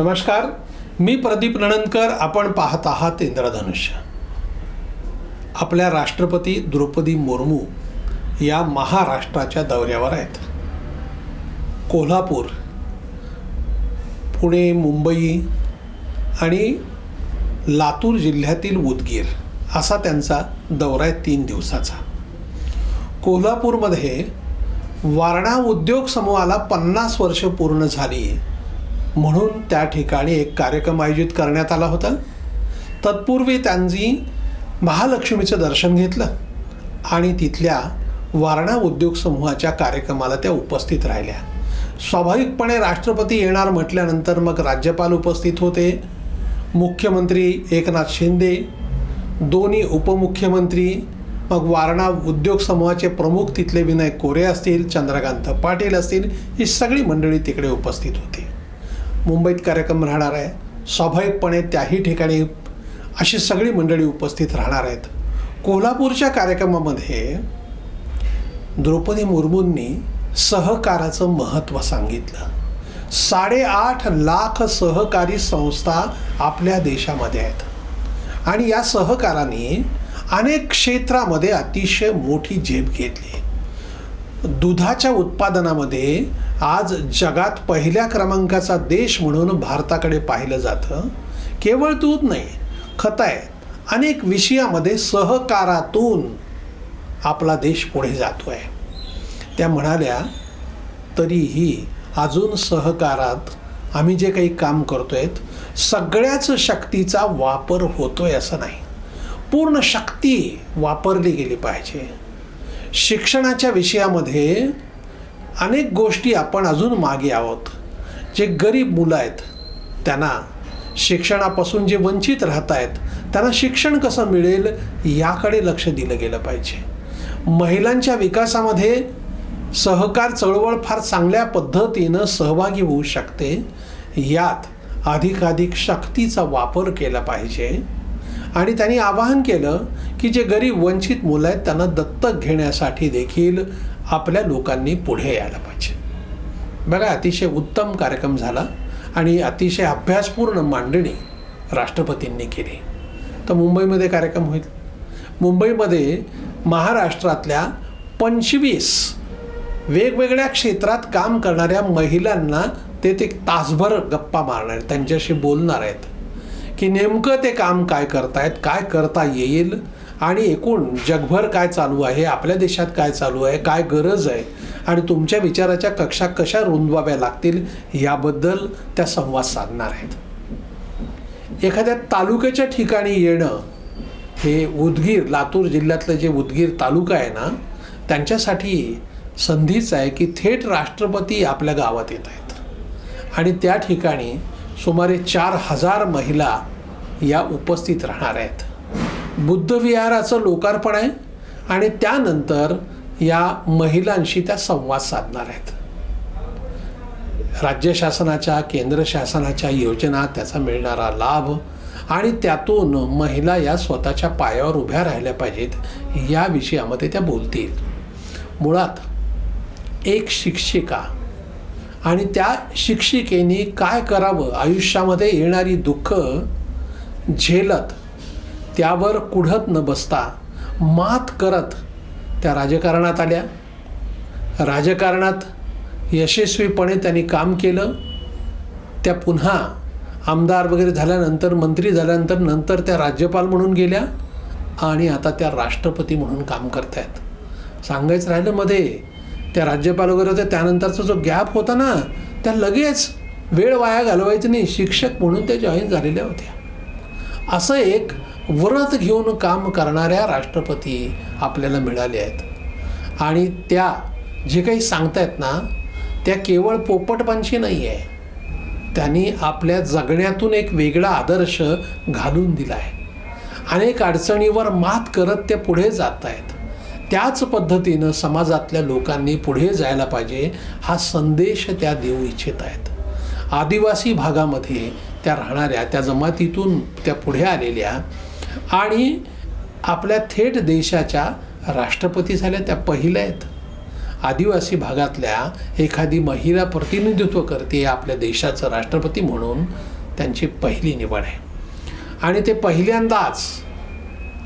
नमस्कार मी प्रदीप नणंदकर आपण पाहत आहात इंद्रधनुष्य. आपल्या राष्ट्रपती द्रौपदी मुर्मू या महाराष्ट्राच्या दौऱ्यावर आहेत. कोल्हापूर पुणे मुंबई आणि लातूर जिल्ह्यातील उदगीर असा त्यांचा दौरा आहे तीन दिवसाचा. कोल्हापूरमध्ये वारणा उद्योग समूहाला पन्नास वर्ष पूर्ण झाली. म्हणून त्या ठिकाणी एक कार्यक्रम आयोजित करण्यात आला होता. तत्पूर्वी त्यांनी महालक्ष्मीचं दर्शन घेतलं आणि तिथल्या वारणा उद्योग समूहाच्या कार्यक्रमाला त्या उपस्थित राहिल्या. स्वाभाविकपणे राष्ट्रपती येणार म्हटल्यानंतर मग राज्यपाल उपस्थित होते. मुख्यमंत्री एकनाथ शिंदे दोन्ही उपमुख्यमंत्री मग वारणा उद्योग समूहाचे प्रमुख तिथले विनय कोरे असतील चंद्रकांत पाटील असतील ही सगळी मंडळी तिकडे उपस्थित होती. मुंबईत कार्यक्रम राहणार आहे. स्वाभाविकपणे त्याही ठिकाणी अशी सगळी मंडळी उपस्थित राहणार आहेत. कोल्हापूरच्या कार्यक्रमामध्ये द्रौपदी मुर्मूंनी सहकाराचं महत्त्व सांगितलं. साडेआठ लाख सहकारी संस्था आपल्या देशामध्ये आहेत. आणि या सहकाराने अनेक क्षेत्रामध्ये अतिशय मोठी झेप घेतली. दुधाच्या उत्पादनामध्ये आज जगात पहिल्या क्रमांकाचा देश म्हणून भारताकडे पाहिलं जातं. केवळ दूध नाही खत आहे अनेक विषयामध्ये सहकारातून आपला देश पुढे जातो आहे त्या म्हणाल्या तरीही अजून सहकारात आम्ही जे काही काम करतो आहेत सगळ्याच शक्तीचा वापर होतोय असं नाही. पूर्ण शक्ती वापरली गेली पाहिजे. शिक्षणाच्या विषयामध्ये अनेक गोष्टी आपण अजून मागे आहोत. जे गरीब मुलं आहेत त्यांना शिक्षणापासून जे वंचित राहत आहेत त्यांना शिक्षण कसं मिळेल याकडे लक्ष दिलं गेलं पाहिजे. महिलांच्या विकासामध्ये सहकार चळवळ फार चांगल्या पद्धतीनं सहभागी होऊ शकते. यात अधिकाधिक शक्तीचा वापर केला पाहिजे. आणि त्यांनी आवाहन केलं की जे गरीब वंचित मुलं आहेत त्यांना दत्तक घेण्यासाठी देखील आपल्या लोकांनी पुढे यायला पाहिजे. बघा अतिशय उत्तम कार्यक्रम झाला आणि अतिशय अभ्यासपूर्ण मांडणी राष्ट्रपतींनी केली. तर मुंबईमध्ये कार्यक्रम होईल. मुंबईमध्ये महाराष्ट्रातल्या पंचवीस वेगवेगळ्या क्षेत्रात काम करणाऱ्या महिलांना ते ते तासभर गप्पा मारणार आहेत त्यांच्याशी बोलणार आहेत. की नेमकं ते काम काय करतायत काय करता येईल आणि एकूण जगभर काय चालू आहे आपल्या देशात काय चालू आहे काय गरज आहे आणि तुमच्या विचाराच्या कक्षा कशा रुंदवाव्या लागतील याबद्दल त्या संवाद साधणार आहेत. एखाद्या तालुक्याच्या ठिकाणी येणं हे उदगीर लातूर जिल्ह्यातलं जे उदगीर तालुका आहे ना त्यांच्यासाठी संधीच आहे की थेट राष्ट्रपती आपल्या गावात येत आहेत. आणि त्या ठिकाणी सुमारे चार हजार महिला या उपस्थित राहणार आहेत. बुद्धविहाराचं लोकार्पण आहे आणि त्यानंतर या महिलांशी त्या संवाद साधणार आहेत. राज्य शासनाच्या केंद्र शासनाच्या योजना त्याचा मिळणारा लाभ आणि त्यातून महिला या स्वतःच्या पायावर उभ्या राहिल्या पाहिजेत या विषयामध्ये त्या बोलतील. मुळात एक शिक्षिका आणि त्या शिक्षिकेने काय करावं? आयुष्यामध्ये येणारी दुःख झेलत त्यावर कुढत न बसता मात करत त्या राजकारणात आल्या. राजकारणात यशस्वीपणे त्यांनी काम केलं. त्या पुन्हा आमदार वगैरे झाल्यानंतर मंत्री झाल्यानंतर नंतर त्या राज्यपाल म्हणून गेल्या आणि आता त्या राष्ट्रपती म्हणून काम करत आहेत सांगायचं राहिलं मध्ये त्या राज्यपाल वगैरे होत्या त्यानंतरचा जो गॅप होता ना त्या लगेच वेळ वाया घालवायचं नाही. शिक्षक म्हणून त्या जॉईन झालेल्या होत्या. असं एक व्रत घेऊन काम करणाऱ्या राष्ट्रपती आपल्याला मिळाले आहेत. आणि त्या जे काही सांगतायत ना त्या केवळ पोपटपंची नाही आहे त्यांनी आपल्या जगण्यातून एक वेगळा आदर्श घालून दिला आहे अनेक अडचणीवर मात करत ते पुढे जात आहेत त्याच पद्धतीनं समाजातल्या लोकांनी पुढे जायला पाहिजे हा संदेश त्या देऊ इच्छित आहेत. आदिवासी भागामध्ये त्या राहणाऱ्या त्या जमातीतून त्या पुढे आलेल्या आणि आपल्या थेट देशाच्या राष्ट्रपती झाल्या त्या पहिल्या आहेत. आदिवासी भागातल्या एखादी महिला प्रतिनिधित्व करते आपल्या देशाचं राष्ट्रपती म्हणून त्यांची पहिली निवड आहे. आणि ते पहिल्यांदाच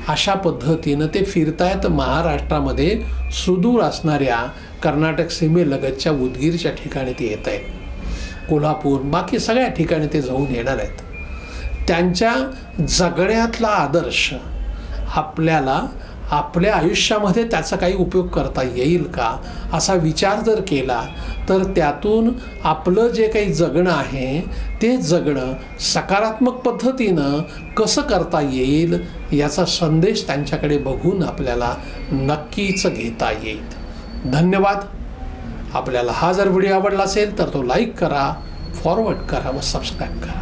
अशा पद्धतीनं ते फिरतायत महाराष्ट्रामध्ये सुदूर असणाऱ्या कर्नाटक सीमेलगतच्या उदगीरच्या ठिकाणी ते येत आहेत. कोल्हापूर बाकी सगळ्या ठिकाणी ते जाऊन येणार आहेत. त्यांच्या जगण्यातला आदर्श आपल्याला आपल्या आयुष्यामध्ये त्याचा काही उपयोग करता येईल का? असा विचार जर केला तर त्यातून आपलं जे काही जगणं आहे ते जगणं सकारात्मक पद्धतीनं कसं करता येईल याचा संदेश त्यांच्याकडे बघून आपल्याला नक्कीच घेता येईल. धन्यवाद. आपल्याला हा जर व्हिडिओ आवडला असेल तर तो लाईक करा फॉरवर्ड करा व सबस्क्राईब करा.